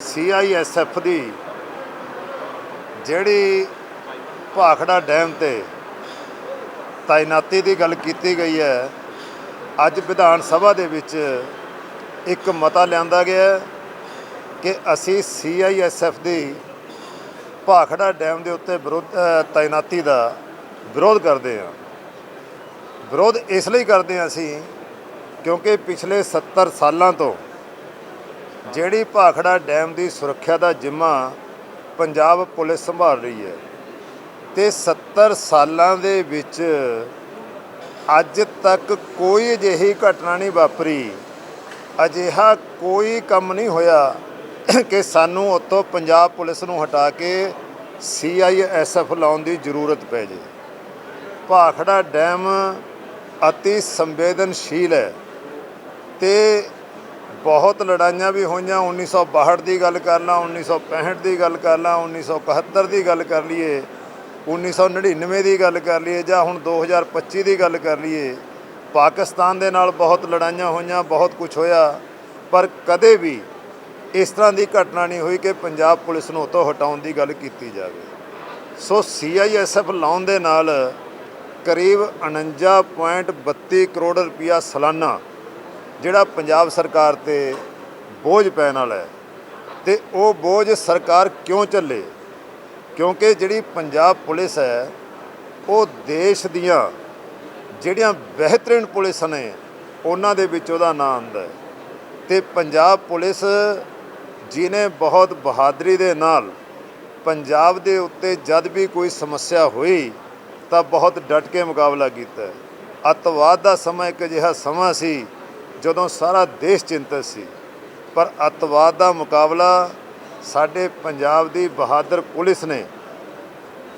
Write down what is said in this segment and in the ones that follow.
CISF ਦੀ ਜਿਹੜੀ Bhakra dam ਤੇ ਤਾਇਨਾਤੀ ਦੀ ਗੱਲ ਕੀਤੀ ਗਈ ਹੈ, ਅੱਜ ਵਿਧਾਨ ਸਭਾ ਦੇ ਵਿੱਚ ਇੱਕ ਮਤਾ ਲਿਆਂਦਾ ਗਿਆ ਕਿ ਅਸੀਂ ਸੀਆਈਐਸਐਫ ਦੀ ਭਾਖੜਾ ਡੈਮ ਦੇ ਉੱਤੇ ਵਿਰੋਧ ਤਾਇਨਾਤੀ ਦਾ ਵਿਰੋਧ ਕਰਦੇ ਹਾਂ। ਵਿਰੋਧ ਇਸ ਲਈ ਕਰਦੇ ਹਾਂ ਅਸੀਂ ਕਿਉਂਕਿ ਪਿਛਲੇ 70 ਸਾਲਾਂ ਤੋਂ ਜਿਹੜੀ ਭਾਖੜਾ ਡੈਮ ਦੀ ਸੁਰੱਖਿਆ ਦਾ ਜ਼ਿੰਮਾ ਪੰਜਾਬ ਪੁਲਿਸ ਸੰਭਾਲ ਰਹੀ ਹੈ ਤੇ 70 ਸਾਲਾਂ ਦੇ ਵਿੱਚ ਅੱਜ ਤੱਕ ਕੋਈ ਅਜਿਹੀ ਘਟਨਾ ਨਹੀਂ ਵਾਪਰੀ। ਅਜਿਹਾ ਕੋਈ ਕੰਮ ਨਹੀਂ ਹੋਇਆ ਕਿ ਸਾਨੂੰ ਉੱਥੋਂ ਪੰਜਾਬ ਪੁਲਿਸ ਨੂੰ ਹਟਾ ਕੇ ਸੀਆਈਐਸਐਫ ਲਾਉਣ ਦੀ ਜ਼ਰੂਰਤ ਪੈ ਜੇ। ਭਾਖੜਾ ਡੈਮ ਅਤੀ ਸੰਵੇਦਨਸ਼ੀਲ ਹੈ ਤੇ ਬਹੁਤ ਲੜਾਈਆਂ ਵੀ ਹੋਈਆਂ 1962 ਦੀ ਗੱਲ ਕਰ ਲਾਂ 1965 ਦੀ ਗੱਲ ਕਰ ਲਾਂ 1971 ਦੀ ਗੱਲ ਕਰ ਲਈਏ 1999 ਦੀ ਗੱਲ ਕਰ ਲਈਏ ਜਾਂ ਹੁਣ 2025 ਦੀ ਗੱਲ ਕਰ ਲਈਏ, ਪਾਕਿਸਤਾਨ ਦੇ ਨਾਲ ਬਹੁਤ ਲੜਾਈਆਂ ਹੋਈਆਂ, ਬਹੁਤ ਕੁਝ ਹੋਇਆ, ਪਰ ਕਦੇ ਵੀ ਇਸ ਤਰ੍ਹਾਂ ਦੀ ਘਟਨਾ ਨਹੀਂ ਹੋਈ ਕਿ ਪੰਜਾਬ ਪੁਲਿਸ ਨੂੰ ਉਤੋਂ ਹਟਾਉਣ ਦੀ ਗੱਲ ਕੀਤੀ ਜਾਵੇ। ਸੋ ਸੀਆਈਐਸਐਫ ਲਾਉਣ ਦੇ ਨਾਲ ਕਰੀਬ 49.32 ਕਰੋੜ ਰੁਪਇਆ ਸਾਲਾਨਾ ਜਿਹੜਾ ਪੰਜਾਬ ਸਰਕਾਰ ਤੇ ਬੋਝ ਪੈਣ ਵਾਲਾ ਹੈ ਤੇ ਉਹ ਬੋਝ ਸਰਕਾਰ ਕਿਉਂ ਚੱਲੇ ਕਿਉਂਕਿ ਜਿਹੜੀ ਪੰਜਾਬ ਪੁਲਿਸ ਹੈ, ਉਹ ਦੇਸ਼ ਦੀਆਂ ਜਿਹੜੀਆਂ ਬਿਹਤਰੀਨ ਪੁਲਿਸ ਨੇ, ਉਹਨਾਂ ਦੇ ਵਿੱਚ ਉਹਦਾ ਨਾਮ ਆਉਂਦਾ ਹੈ ਤੇ ਪੰਜਾਬ ਪੁਲਿਸ ਜਿਨੇ ਬਹੁਤ ਬਹਾਦਰੀ ਦੇ ਨਾਲ ਪੰਜਾਬ ਦੇ ਉੱਤੇ ਜਦ ਵੀ ਕੋਈ ਸਮੱਸਿਆ ਹੋਈ, ਤਾਂ ਬਹੁਤ ਡਟ ਕੇ ਮੁਕਾਬਲਾ ਕੀਤਾ ਹੈ। ਅੱਤਵਾਦ ਦਾ ਸਮਾਂ ਇੱਕ ਅਜਿਹਾ ਸਮਾਂ ਸੀ ਜਦੋਂ ਸਾਰਾ ਦੇਸ਼ ਚਿੰਤਤ ਸੀ, ਪਰ ਅੱਤਵਾਦ ਦਾ ਮੁਕਾਬਲਾ ਸਾਡੇ ਪੰਜਾਬ ਦੀ ਬਹਾਦਰ ਪੁਲਿਸ ਨੇ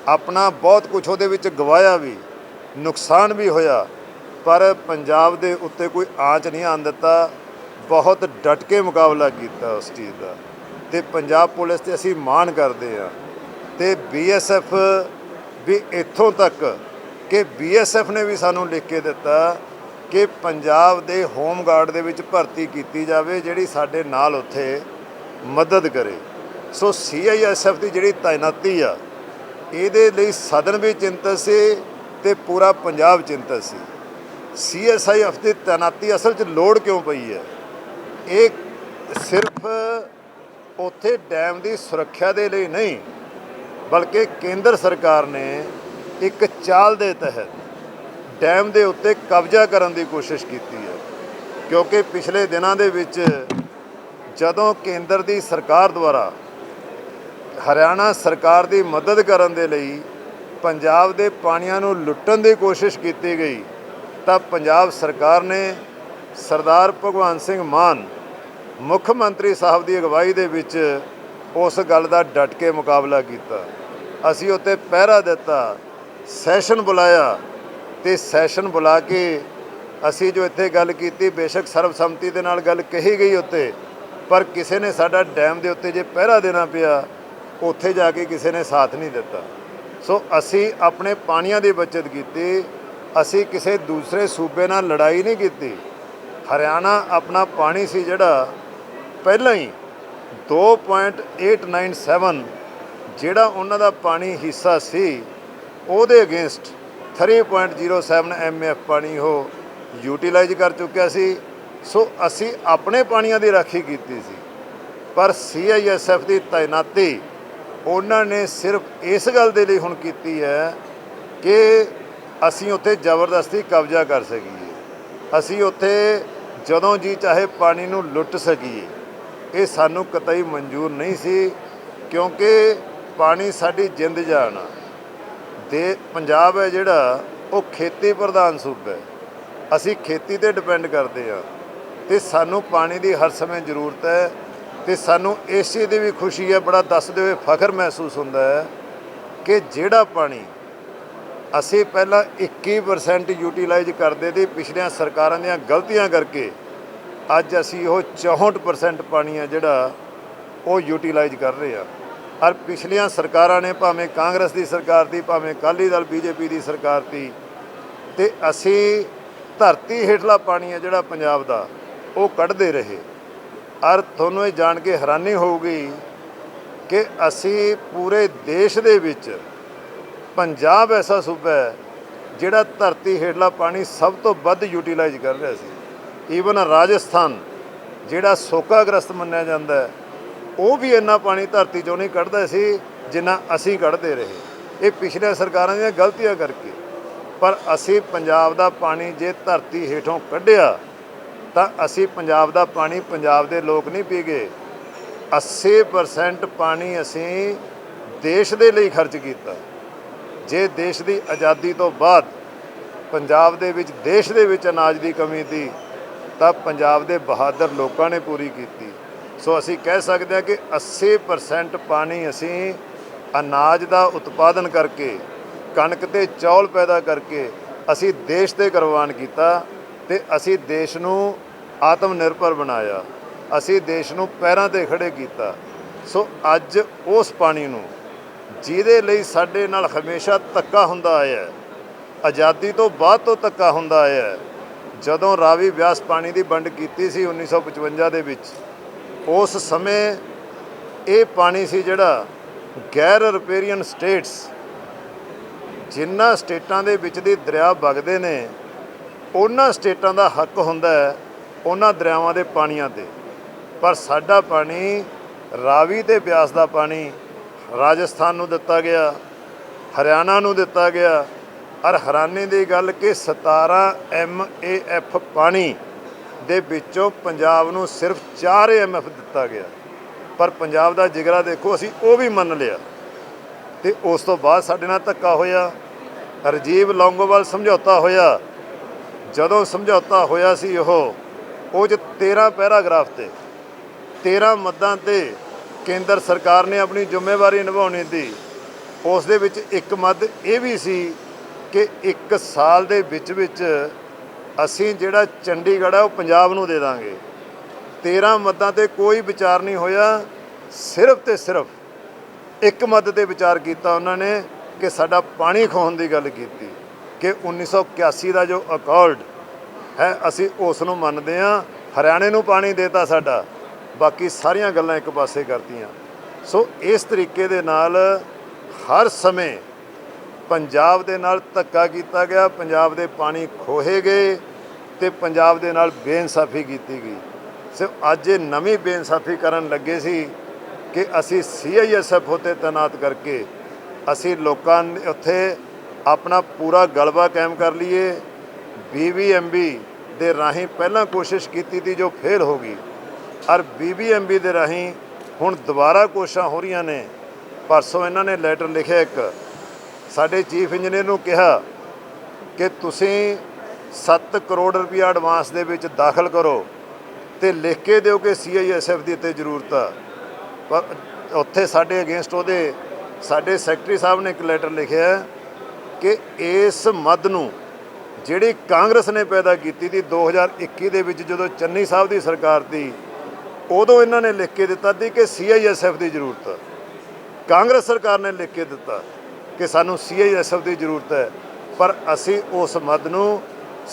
ਆਪਣਾ ਬਹੁਤ ਕੁਝ ਉਹਦੇ ਵਿੱਚ ਗਵਾਇਆ ਵੀ, ਨੁਕਸਾਨ ਵੀ ਹੋਇਆ, ਪਰ ਪੰਜਾਬ ਦੇ ਉੱਤੇ ਕੋਈ ਆਂਚ ਨਹੀਂ ਆਣ ਦਿੱਤਾ, ਬਹੁਤ ਡਟ ਕੇ ਮੁਕਾਬਲਾ ਕੀਤਾ ਉਸ ਚੀਜ਼ ਦਾ। ਤੇ ਪੰਜਾਬ ਪੁਲਿਸ ਤੇ ਅਸੀਂ ਮਾਣ ਕਰਦੇ ਆ ਤੇ ਬੀਐਸਐਫ ਵੀ ਇੱਥੋਂ ਤੱਕ ਕਿ ਬੀਐਸਐਫ ਨੇ ਵੀ ਸਾਨੂੰ ਲਿਖ ਕੇ ਦਿੱਤਾ ਕਿ ਪੰਜਾਬ ਦੇ ਹੋਮ ਗਾਰਡ ਦੇ ਵਿੱਚ ਭਰਤੀ ਕੀਤੀ ਜਾਵੇ, ਜਿਹੜੀ ਸਾਡੇ ਨਾਲ ਉੱਥੇ ਮਦਦ ਕਰੇ। ਸੋ ਸੀਆਈਐਸਐਫ ਦੀ ਜਿਹੜੀ ਤਾਇਨਾਤੀ ਆ, ਇਹਦੇ ਲਈ ਸਦਨ ਵੀ ਚਿੰਤਤ ਸੀ ਤੇ ਪੂਰਾ ਪੰਜਾਬ ਚਿੰਤਤ ਸੀ। ਸੀਐਸਆਈਐਫ ਦੀ ਤਾਇਨਾਤੀ ਅਸਲ 'ਚ ਲੋੜ ਕਿਉਂ ਪਈ ਹੈ? ਇਹ ਸਿਰਫ ਉੱਥੇ ਡੈਮ ਦੀ ਸੁਰੱਖਿਆ ਦੇ ਲਈ ਨਹੀਂ, ਬਲਕਿ ਕੇਂਦਰ ਸਰਕਾਰ ਨੇ ਇੱਕ ਚਾਲ ਦੇ ਤਹਿਤ ਡੈਮ ਦੇ ਉੱਤੇ ਕਬਜ਼ਾ ਕਰਨ ਦੀ ਕੋਸ਼ਿਸ਼ ਕੀਤੀ ਹੈ। ਕਿਉਂਕਿ ਪਿਛਲੇ ਦਿਨਾਂ ਦੇ ਵਿੱਚ ਜਦੋਂ ਕੇਂਦਰ ਦੀ ਸਰਕਾਰ ਦੁਆਰਾ ਹਰਿਆਣਾ ਸਰਕਾਰ ਦੀ ਮਦਦ ਕਰਨ ਦੇ ਲਈ ਪੰਜਾਬ ਦੇ ਪਾਣੀਆਂ ਨੂੰ ਲੁੱਟਣ ਦੀ ਕੋਸ਼ਿਸ਼ ਕੀਤੀ ਗਈ, ਤਾਂ ਪੰਜਾਬ ਸਰਕਾਰ ਨੇ ਸਰਦਾਰ ਭਗਵੰਤ ਸਿੰਘ ਮਾਨ, ਮੁੱਖ ਮੰਤਰੀ ਸਾਹਿਬ ਦੀ ਅਗਵਾਈ ਦੇ ਵਿੱਚ ਉਸ ਗੱਲ ਦਾ ਡਟ ਕੇ ਮੁਕਾਬਲਾ ਕੀਤਾ। ਅਸੀਂ ਉੱਤੇ ਪਹਿਰਾ ਦਿੱਤਾ, ਸੈਸ਼ਨ ਬੁਲਾਇਆ ਤੇ ਸੈਸ਼ਨ ਬੁਲਾ ਕੇ ਅਸੀਂ ਜੋ ਇੱਥੇ ਗੱਲ ਕੀਤੀ, ਬੇਸ਼ੱਕ ਸਰਬਸੰਮਤੀ ਦੇ ਨਾਲ ਗੱਲ ਕਹੀ ਗਈ ਉੱਤੇ, ਪਰ ਕਿਸੇ ਨੇ ਸਾਡਾ ਡੈਮ ਦੇ ਉੱਤੇ ਜੇ ਪਹਿਰਾ ਦੇਣਾ ਪਿਆ, ਉੱਥੇ ਜਾ ਕੇ ਕਿਸੇ ਨੇ ਸਾਥ ਨਹੀਂ ਦਿੱਤਾ। ਸੋ ਅਸੀਂ ਆਪਣੇ ਪਾਣੀਆਂ ਦੀ ਬਚਤ ਕੀਤੀ, ਅਸੀਂ ਕਿਸੇ ਦੂਸਰੇ ਸੂਬੇ ਨਾਲ ਲੜਾਈ ਨਹੀਂ ਕੀਤੀ। ਹਰਿਆਣਾ ਆਪਣਾ ਪਾਣੀ ਸੀ ਜਿਹੜਾ ਪਹਿਲਾਂ ਹੀ 2.897 ਜਿਹੜਾ ਉਹਨਾਂ ਦਾ ਪਾਣੀ ਹਿੱਸਾ ਸੀ, ਉਹਦੇ ਅਗੇਂਸਟ 3.07 ਐਮਐਫ ਪਾਣੀ ਉਹ ਯੂਟਿਲਾਈਜ਼ ਕਰ ਚੁੱਕਿਆ ਸੀ। ਸੋ ਅਸੀਂ ਆਪਣੇ ਪਾਣੀਆਂ ਦੀ ਰਾਖੀ ਕੀਤੀ ਸੀ। ਪਰ ਸੀਆਈਐਸਐਫ ਦੀ ਤਾਇਨਾਤੀ ਉਹਨਾਂ ਨੇ ਸਿਰਫ ਇਸ ਗੱਲ ਦੇ ਲਈ ਹੁਣ ਕੀਤੀ ਹੈ ਕਿ ਅਸੀਂ ਉੱਥੇ ਜ਼ਬਰਦਸਤੀ ਕਬਜ਼ਾ ਕਰ ਸਕੀਏ। ਅਸੀਂ ਉੱਥੇ ਜਦੋਂ ਜੀ ਚਾਹੇ ਪਾਣੀ ਨੂੰ ਲੁੱਟ ਸਕੀਏ। ਇਹ ਸਾਨੂੰ ਕਤਈ ਮਨਜ਼ੂਰ ਨਹੀਂ ਸੀ ਕਿਉਂਕਿ ਪਾਣੀ ਸਾਡੀ ਜਿੰਦ ਜਾਨ ਆ। ਦੇ ਪੰਜਾਬ ਹੈ ਜਿਹੜਾ, ਉਹ ਖੇਤੀ ਪ੍ਰਧਾਨ ਸੂਬਾ ਹੈ। ਅਸੀਂ ਖੇਤੀ ਤੇ ਡਿਪੈਂਡ ਕਰਦੇ ਆ ਤੇ ਸਾਨੂੰ ਪਾਣੀ ਦੀ ਹਰ ਸਮੇਂ ਜ਼ਰੂਰਤ ਹੈ ਤੇ ਸਾਨੂੰ ਇਸ ਚੀਜ਼ ਦੀ ਵੀ ਖੁਸ਼ੀ ਹੈ, ਬੜਾ ਦੱਸਦੇ ਹੋਏ ਫਖਰ ਮਹਿਸੂਸ ਹੁੰਦਾ ਹੈ ਕਿ ਜਿਹੜਾ ਪਾਣੀ ਅਸੀਂ ਪਹਿਲਾਂ 21% ਯੂਟਿਲਾਈਜ਼ ਕਰਦੇ ਤੇ ਪਿਛਲੀਆਂ ਸਰਕਾਰਾਂ ਦੀਆਂ ਗਲਤੀਆਂ ਕਰਕੇ ਅੱਜ ਅਸੀਂ ਉਹ 64% ਪਾਣੀ ਆ ਜਿਹੜਾ ਉਹ ਯੂਟਿਲਾਈਜ਼ ਕਰ ਰਹੇ ਆ ਔਰ ਪਿਛਲੀਆਂ ਸਰਕਾਰਾਂ ਨੇ, ਭਾਵੇਂ ਕਾਂਗਰਸ ਦੀ ਸਰਕਾਰ ਦੀ ਭਾਵੇਂ ਅਕਾਲੀ ਦਲ, ਬੀਜੇਪੀ ਦੀ ਸਰਕਾਰ ਦੀ ਤੇ ਅਸੀਂ ਧਰਤੀ ਹੇਠਲਾ ਪਾਣੀ ਹੈ ਜਿਹੜਾ ਪੰਜਾਬ ਦਾ, ਉਹ ਕੱਢਦੇ ਰਹੇ। ਔਰ ਤੁਹਾਨੂੰ ਇਹ ਜਾਣ ਕੇ ਹੈਰਾਨੀ ਹੋਊਗੀ ਕਿ ਅਸੀਂ ਪੂਰੇ ਦੇਸ਼ ਦੇ ਵਿੱਚ ਪੰਜਾਬ ਐਸਾ ਸੂਬਾ ਹੈ ਜਿਹੜਾ ਧਰਤੀ ਹੇਠਲਾ ਪਾਣੀ ਸਭ ਤੋਂ ਵੱਧ ਯੂਟਿਲਾਈਜ਼ ਕਰ ਰਿਹਾ ਸੀ। ਈਵਨ ਰਾਜਸਥਾਨ, ਜਿਹੜਾ ਸੋਕਾਗ੍ਰਸਤ ਮੰਨਿਆ ਜਾਂਦਾ ਹੈ ਉਹ ਵੀ ਇੰਨਾ ਪਾਣੀ ਧਰਤੀ ਚੋਂ ਨਹੀਂ ਕੱਢਦਾ ਸੀ ਜਿੰਨਾ ਅਸੀਂ ਕੱਢਦੇ ਰਹੇ। ਇਹ ਪਿਛਲੇ ਸਰਕਾਰਾਂ ਦੀਆਂ ਗਲਤੀਆਂ ਕਰਕੇ। ਪਰ ਅਸੀਂ ਪੰਜਾਬ ਦਾ ਪਾਣੀ ਜੇ ਧਰਤੀ ਹੇਠੋਂ ਕੱਢਿਆ, ਤਾਂ ਅਸੀਂ ਪੰਜਾਬ ਦਾ ਪਾਣੀ ਪੰਜਾਬ ਦੇ ਲੋਕ ਨਹੀਂ ਪੀ ਗਏ। 80% ਪਾਣੀ ਅਸੀਂ ਦੇਸ਼ ਦੇ ਲਈ ਖਰਚ ਕੀਤਾ। ਜੇ ਦੇਸ਼ ਦੀ ਆਜ਼ਾਦੀ ਤੋਂ ਬਾਅਦ ਪੰਜਾਬ ਦੇ ਵਿੱਚ, ਦੇਸ਼ ਦੇ ਵਿੱਚ ਅਨਾਜ ਦੀ ਕਮੀ ਸੀ, ਤਾਂ ਪੰਜਾਬ ਦੇ ਬਹਾਦਰ ਲੋਕਾਂ ਨੇ ਪੂਰੀ ਕੀਤੀ। ਸੋ ਅਸੀਂ ਕਹਿ ਸਕਦੇ ਹਾਂ ਕਿ 80% ਪਾਣੀ ਅਸੀਂ ਅਨਾਜ ਦਾ ਉਤਪਾਦਨ ਕਰਕੇ, ਕਣਕ ਤੇ ਚੌਲ ਪੈਦਾ ਕਰਕੇ ਅਸੀਂ ਦੇਸ਼ ਤੇ ਕੁਰਬਾਨ ਕੀਤਾ ਤੇ ਅਸੀਂ ਦੇਸ਼ ਨੂੰ ਆਤਮ ਨਿਰਭਰ ਬਣਾਇਆ। ਅਸੀਂ ਦੇਸ਼ ਨੂੰ ਪੈਰਾਂ ਤੇ ਖੜੇ ਕੀਤਾ। ਸੋ ਅੱਜ ਉਸ ਪਾਣੀ ਨੂੰ, ਜਿਹਦੇ ਲਈ ਸਾਡੇ ਨਾਲ ਹਮੇਸ਼ਾ ਧੱਕਾ ਹੁੰਦਾ ਆਇਆ ਹੈ, ਆਜ਼ਾਦੀ ਤੋਂ ਬਾਅਦ ਤੋਂ ਧੱਕਾ ਹੁੰਦਾ ਆਇਆ ਜਦੋਂ ਰਾਵੀ ਵਿਆਸ ਪਾਣੀ ਦੀ ਵੰਡ ਕੀਤੀ ਸੀ 1955 ਦੇ ਵਿੱਚ ਉਸ ਸਮੇਂ ਇਹ ਪਾਣੀ ਸੀ ਜਿਹੜਾ ਗੈਰ ਰਿਪੇਰੀਅਨ ਸਟੇਟਸ ਜਿਨ੍ਹਾਂ ਸਟੇਟਾਂ ਦੇ ਵਿੱਚ ਦੀ ਦਰਿਆ ਵਗਦੇ ਨੇ, ਉਹਨਾਂ ਸਟੇਟਾਂ ਦਾ ਹੱਕ ਹੁੰਦਾ ਹੈ ਉਹਨਾਂ ਦਰਿਆਵਾਂ ਦੇ ਪਾਣੀਆਂ ਤੇ। ਪਰ ਸਾਡਾ ਪਾਣੀ ਰਾਵੀ ਤੇ ਬਿਆਸ ਦਾ ਪਾਣੀ ਰਾਜਸਥਾਨ ਨੂੰ ਦਿੱਤਾ ਗਿਆ, ਹਰਿਆਣਾ ਨੂੰ ਦਿੱਤਾ ਗਿਆ। ਔਰ ਹੈਰਾਨੀ ਦੀ ਗੱਲ ਕਿ 17 ਐਮਏਐਫ ਪਾਣੀ ਦੇ ਵਿੱਚੋਂ ਪੰਜਾਬ ਨੂੰ ਸਿਰਫ 4 ਐਮਐਫ ਦਿੱਤਾ ਗਿਆ। ਪਰ ਪੰਜਾਬ ਦਾ ਜਿਗਰਾ ਦੇਖੋ, ਅਸੀਂ ਉਹ ਵੀ ਮੰਨ ਲਿਆ। ਤੇ ਉਸ ਤੋਂ ਬਾਅਦ ਸਾਡੇ ਨਾਲ ਧੱਕਾ ਹੋਇਆ। ਰਜੀਵ ਲੌਂਗੋਵਾਲ ਸਮਝੌਤਾ ਹੋਇਆ। ਜਦੋਂ ਸਮਝੌਤਾ ਹੋਇਆ ਸੀ ਉਹ ਉਹ 'ਚ 13 ਪੈਰਾਗ੍ਰਾਫ ਤੇ 13 ਮੱਦਾਂ ਤੇ ਕੇਂਦਰ ਸਰਕਾਰ ਨੇ ਆਪਣੀ ਜ਼ਿੰਮੇਵਾਰੀ ਨਿਭਾਉਣੀ ਦੀ। ਉਸ ਦੇ ਵਿੱਚ ਇੱਕ ਮੱਦ ਇਹ ਵੀ ਸੀ ਕਿ ਇੱਕ ਸਾਲ ਦੇ ਵਿੱਚ ਵਿੱਚ ਅਸੀਂ ਜਿਹੜਾ ਚੰਡੀਗੜ੍ਹ ਹੈ ਉਹ ਪੰਜਾਬ ਨੂੰ ਦੇ ਦਾਂਗੇ। 13 ਮੱਦਾਂ ਤੇ ਕੋਈ ਵਿਚਾਰ ਨਹੀਂ ਹੋਇਆ। ਸਿਰਫ ਤੇ ਸਿਰਫ ਇੱਕ ਮੱਦ ਤੇ ਵਿਚਾਰ ਕੀਤਾ ਉਹਨਾਂ ਨੇ ਕਿ ਸਾਡਾ ਪਾਣੀ ਖੋਹਣ ਦੀ ਗੱਲ ਕੀਤੀ, ਕਿ 1981 ਦਾ ਜੋ ਅਕਾਰਡ ਹੈ, ਅਸੀਂ ਉਸ ਨੂੰ ਮੰਨਦੇ ਹਾਂ। ਹਰਿਆਣੇ ਨੂੰ ਪਾਣੀ ਦੇਤਾ ਸਾਡਾ। ਬਾਕੀ ਸਾਰੀਆਂ ਗੱਲਾਂ ਇੱਕ ਪਾਸੇ ਕਰਤੀਆਂ। ਸੋ ਇਸ ਤਰੀਕੇ ਦੇ ਨਾਲ ਹਰ ਸਮੇਂ ਪੰਜਾਬ ਦੇ ਨਾਲ ਧੱਕਾ ਕੀਤਾ ਗਿਆ, ਪੰਜਾਬ ਦੇ ਪਾਣੀ ਖੋਹੇ ਗਏ ਤੇ ਪੰਜਾਬ ਦੇ ਨਾਲ ਬੇਇਨਸਾਫੀ ਕੀਤੀ ਗਈ। ਸੋ ਅੱਜ ਇਹ ਨਵੀਂ ਬੇਇਨਸਾਫੀ ਕਰਨ ਲੱਗੇ ਸੀ ਕਿ ਅਸੀਂ ਸੀਆਈਐਸਐਫ ਉਤੇ ਤਾਇਨਾਤ ਕਰਕੇ ਅਸੀਂ ਲੋਕਾਂ ਉੱਥੇ ਆਪਣਾ ਪੂਰਾ ਗਲਬਾ ਕਾਇਮ ਕਰ ਲਈਏ। ਬੀਬੀਐਮਬੀ ਦੇ ਰਾਹੀਂ ਪਹਿਲਾਂ ਕੋਸ਼ਿਸ਼ ਕੀਤੀ ਤੀ ਜੋ ਫੇਲ ਹੋ ਗਈ। ਔਰ ਬੀਬੀਐਮਬੀ ਦੇ ਰਾਹੀਂ ਹੁਣ ਦੁਬਾਰਾ ਕੋਸ਼ਿਸ਼ਾਂ ਹੋ ਰਹੀਆਂ ਨੇ। ਪਰਸੋਂ ਇਹਨਾਂ ਨੇ ਲੈਟਰ ਲਿਖਿਆ ਇੱਕ ਸਾਡੇ ਚੀਫ ਇੰਜੀਨੀਅਰ ਨੂੰ ਕਿਹਾ ਕਿ ਤੁਸੀਂ 7 ਕਰੋੜ ਰੁਪਇਆ ਐਡਵਾਂਸ ਦੇ ਵਿੱਚ ਦਾਖਲ ਕਰੋ ਤੇ ਲਿਖ ਕੇ ਦਿਓ ਕਿ ਸੀਆਈਐਸਐਫ ਦੀ ਇੱਥੇ ਜ਼ਰੂਰਤ ਆ। ਪਰ ਉੱਥੇ ਸਾਡੇ ਅਗੇਂਸਟ ਉਹਦੇ ਸਾਡੇ ਸੈਕਟਰੀ ਸਾਹਿਬ ਨੇ ਇੱਕ ਲੈਟਰ ਲਿਖਿਆ ਕਿ ਇਸ ਮਦ ਨੂੰ ਜਿਹੜੀ ਕਾਂਗਰਸ ਨੇ ਪੈਦਾ ਕੀਤੀ ਸੀ 2021 ਦੇ ਵਿੱਚ ਜਦੋਂ ਚੰਨੀ ਸਾਹਿਬ ਦੀ ਸਰਕਾਰ ਸੀ, ਉਦੋਂ ਇਹਨਾਂ ਨੇ ਲਿਖ ਕੇ ਦਿੱਤਾ ਸੀ ਕਿ ਸੀਆਈਐਸਐਫ ਦੀ ਜ਼ਰੂਰਤ ਹੈ ਕਾਂਗਰਸ ਸਰਕਾਰ ਨੇ ਲਿਖ ਕੇ ਦਿੱਤਾ। ਕਿ ਸਾਨੂੰ ਸੀਆਈਐਸਐਫ ਦੀ ਜ਼ਰੂਰਤ ਹੈ, ਪਰ ਅਸੀਂ ਉਸ ਮਦ ਨੂੰ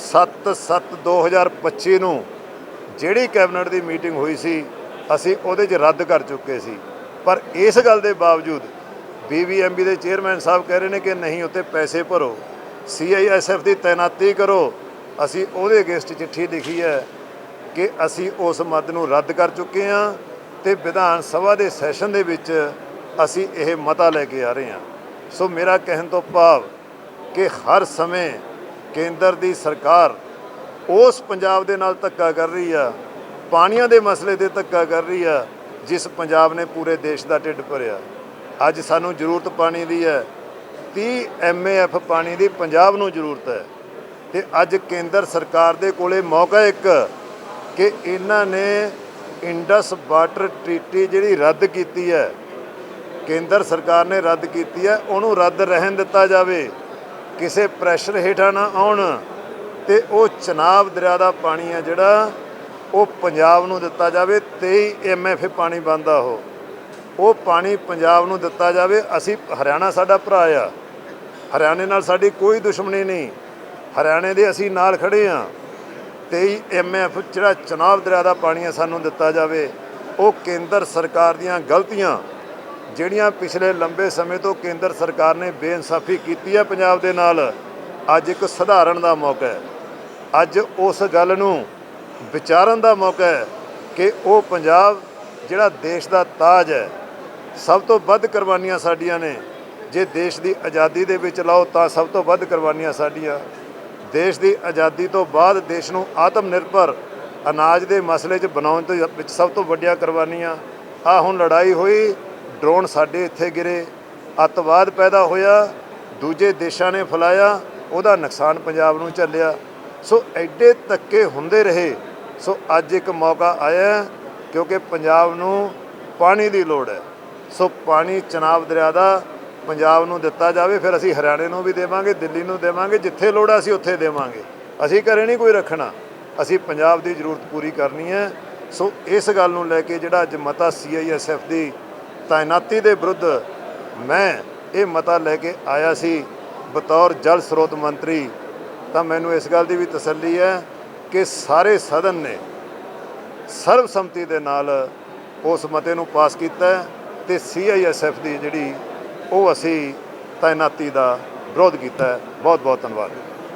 7/7/2025 ਨੂੰ ਜਿਹੜੀ ਕੈਬਨਿਟ ਦੀ ਮੀਟਿੰਗ ਹੋਈ ਸੀ, ਅਸੀਂ ਉਹਦੇ 'ਚ ਰੱਦ ਕਰ ਚੁੱਕੇ ਸੀ। ਪਰ ਇਸ ਗੱਲ ਦੇ ਬਾਵਜੂਦ ਬੀਬੀਐਮਬੀ ਦੇ ਚੇਅਰਮੈਨ ਸਾਹਿਬ ਕਹਿ ਰਹੇ ਨੇ ਕਿ ਨਹੀਂ, ਉੱਤੇ ਪੈਸੇ ਭਰੋ ਸੀਆਈਐਸਐਫ ਦੀ ਤਾਇਨਾਤੀ ਕਰੋ। ਅਸੀਂ ਉਹਦੇ ਅਗੇਂਸਟ ਚਿੱਠੀ ਲਿਖੀ ਹੈ ਕਿ ਅਸੀਂ ਉਸ ਮਦ ਨੂੰ ਰੱਦ ਕਰ ਚੁੱਕੇ ਹਾਂ ਤੇ ਵਿਧਾਨ ਸਭਾ ਦੇ ਸੈਸ਼ਨ ਦੇ ਵਿੱਚ ਅਸੀਂ ਇਹ ਮਤਾ ਲੈ ਕੇ ਆ ਰਹੇ ਹਾਂ। ਸੋ ਮੇਰਾ ਕਹਿਣ ਤੋਂ ਭਾਵ ਕਿ ਹਰ ਸਮੇਂ ਕੇਂਦਰ ਦੀ ਸਰਕਾਰ ਉਸ ਪੰਜਾਬ ਦੇ ਨਾਲ ਧੱਕਾ ਕਰ ਰਹੀ ਆ, ਪਾਣੀਆਂ ਦੇ ਮਸਲੇ ਤੇ ਧੱਕਾ ਕਰ ਰਹੀ ਆ, ਜਿਸ ਪੰਜਾਬ ਨੇ ਪੂਰੇ ਦੇਸ਼ ਦਾ ਢਿੱਡ ਭਰਿਆ। ਅੱਜ ਸਾਨੂੰ ਜ਼ਰੂਰਤ ਪਾਣੀ ਦੀ ਹੈ 30 ਐਮਏਐਫ ਪਾਣੀ ਦੀ ਪੰਜਾਬ ਨੂੰ ਜ਼ਰੂਰਤ ਹੈ। ਤੇ ਅੱਜ ਕੇਂਦਰ ਸਰਕਾਰ ਦੇ ਕੋਲੇ ਮੌਕਾ ਇੱਕ, ਕਿ ਇਹਨਾਂ ਨੇ ਇੰਡਸ ਵਾਟਰ ਟ੍ਰੀਟੀ ਜਿਹੜੀ ਰੱਦ ਕੀਤੀ ਹੈ ਕੇਂਦਰ ਸਰਕਾਰ ਨੇ ਰੱਦ ਕੀਤੀ ਹੈ, ਉਹਨੂੰ ਰੱਦ ਰਹਿਣ ਦਿੱਤਾ ਜਾਵੇ। ਕਿਸੇ ਪ੍ਰੈਸ਼ਰ ਹੇਠਾਂ ਨਾ ਆਉਣ ਤੇ ਉਹ ਚਨਾਬ ਦਰਿਆ ਦਾ ਪਾਣੀ ਆ ਜਿਹੜਾ, ਉਹ ਪੰਜਾਬ ਨੂੰ ਦਿੱਤਾ ਜਾਵੇ 23 ਐਮਐਫ ਪਾਣੀ ਬੰਦਾ ਉਹ। ਉਹ ਪਾਣੀ ਪੰਜਾਬ ਨੂੰ ਦਿੱਤਾ ਜਾਵੇ, ਅਸੀਂ ਹਰਿਆਣਾ ਸਾਡਾ ਭਰਾ ਆ। ਹਰਿਆਣੇ ਨਾਲ ਸਾਡੀ ਕੋਈ ਦੁਸ਼ਮਣੀ ਨਹੀਂ। ਹਰਿਆਣੇ ਦੇ ਅਸੀਂ ਨਾਲ ਖੜੇ ਆ 23 ਐਮਐਫ ਜਿਹੜਾ ਚਨਾਬ ਦਰਿਆ ਦਾ ਪਾਣੀ ਆ ਸਾਨੂੰ ਦਿੱਤਾ ਜਾਵੇ। ਉਹ ਕੇਂਦਰ ਸਰਕਾਰ ਦੀਆਂ ਗਲਤੀਆਂ ਜਿਹੜੀਆਂ ਪਿਛਲੇ ਲੰਬੇ ਸਮੇਂ ਤੋਂ ਕੇਂਦਰ ਸਰਕਾਰ ਨੇ ਬੇਇਨਸਾਫੀ ਕੀਤੀ ਹੈ ਪੰਜਾਬ ਦੇ ਨਾਲ, ਅੱਜ ਇੱਕ ਸੁਧਾਰਨ ਦਾ ਮੌਕਾ ਹੈ। ਅੱਜ ਉਸ ਗੱਲ ਨੂੰ ਵਿਚਾਰਨ ਦਾ ਮੌਕਾ ਹੈ ਕਿ ਉਹ ਪੰਜਾਬ, ਜਿਹੜਾ ਦੇਸ਼ ਦਾ ਤਾਜ ਹੈ, ਸਭ ਤੋਂ ਵੱਧ ਕੁਰਬਾਨੀਆਂ ਸਾਡੀਆਂ ਨੇ। ਜੇ ਦੇਸ਼ ਦੀ ਆਜ਼ਾਦੀ ਦੇ ਵਿੱਚ ਲਾਓ ਤਾਂ ਸਭ ਤੋਂ ਵੱਧ ਕੁਰਬਾਨੀਆਂ ਸਾਡੀਆਂ। ਦੇਸ਼ ਦੀ ਆਜ਼ਾਦੀ ਤੋਂ ਬਾਅਦ ਦੇਸ਼ ਨੂੰ ਆਤਮ ਨਿਰਭਰ ਅਨਾਜ ਦੇ ਮਸਲੇ 'ਚ ਬਣਾਉਣ ਤੋਂ ਵਿੱਚ ਸਭ ਤੋਂ ਵੱਡੀਆਂ ਕੁਰਬਾਨੀਆਂ। ਆ ਹੁਣ ਲੜਾਈ ਹੋਈ ਡਰੋਨ ਸਾਡੇ ਇੱਥੇ ਗਿਰੇ, ਅੱਤਵਾਦ ਪੈਦਾ ਹੋਇਆ, ਦੂਜੇ ਦੇਸ਼ਾਂ ਨੇ ਫਲਾਇਆ, ਉਹਦਾ ਨੁਕਸਾਨ ਪੰਜਾਬ ਨੂੰ ਝੱਲਿਆ। ਸੋ ਐਡੇ ਧੱਕੇ ਹੁੰਦੇ ਰਹੇ, ਸੋ ਅੱਜ ਇੱਕ ਮੌਕਾ ਆਇਆ ਕਿਉਂਕਿ ਪੰਜਾਬ ਨੂੰ ਪਾਣੀ ਦੀ ਲੋੜ ਹੈ। ਸੋ ਪਾਣੀ ਚਨਾਬ ਦਰਿਆ ਦਾ ਪੰਜਾਬ ਨੂੰ ਦਿੱਤਾ ਜਾਵੇ, ਫਿਰ ਅਸੀਂ ਹਰਿਆਣੇ ਨੂੰ ਵੀ ਦੇਵਾਂਗੇ, ਦਿੱਲੀ ਨੂੰ ਦੇਵਾਂਗੇ, ਜਿੱਥੇ ਲੋੜ ਹੈ ਅਸੀਂ ਉੱਥੇ ਦੇਵਾਂਗੇ। ਅਸੀਂ ਘਰੇ ਨਹੀਂ ਕੋਈ ਰੱਖਣਾ, ਅਸੀਂ ਪੰਜਾਬ ਦੀ ਜ਼ਰੂਰਤ ਪੂਰੀ ਕਰਨੀ ਹੈ। ਸੋ ਇਸ ਗੱਲ ਨੂੰ ਲੈ ਕੇ ਜਿਹੜਾ ਅੱਜ ਮਤਾ ਸੀਆਈਐਸਐਫ ਦੀ ਤਾਇਨਾਤੀ ਦੇ ਵਿਰੁੱਧ ਮੈਂ ਇਹ ਮਤਾ ਲੈ ਕੇ ਆਇਆ ਸੀ ਬਤੌਰ ਜਲ ਸਰੋਤ ਮੰਤਰੀ। ਤਾਂ ਮੈਨੂੰ ਇਸ ਗੱਲ ਦੀ ਵੀ ਤਸੱਲੀ ਹੈ ਕਿ ਸਾਰੇ ਸਦਨ ਨੇ ਸਰਬਸੰਮਤੀ ਦੇ ਨਾਲ ਉਸ ਮਤੇ ਨੂੰ ਪਾਸ ਕੀਤਾ ਹੈ ਤੇ ਸੀਆਈਐਸਐਫ ਦੀ ਜਿਹੜੀ ਉਹ ਅਸੀਂ ਤਾਇਨਾਤੀ ਦਾ ਵਿਰੋਧ ਕੀਤਾ ਬਹੁਤ ਬਹੁਤ ਧੰਨਵਾਦ।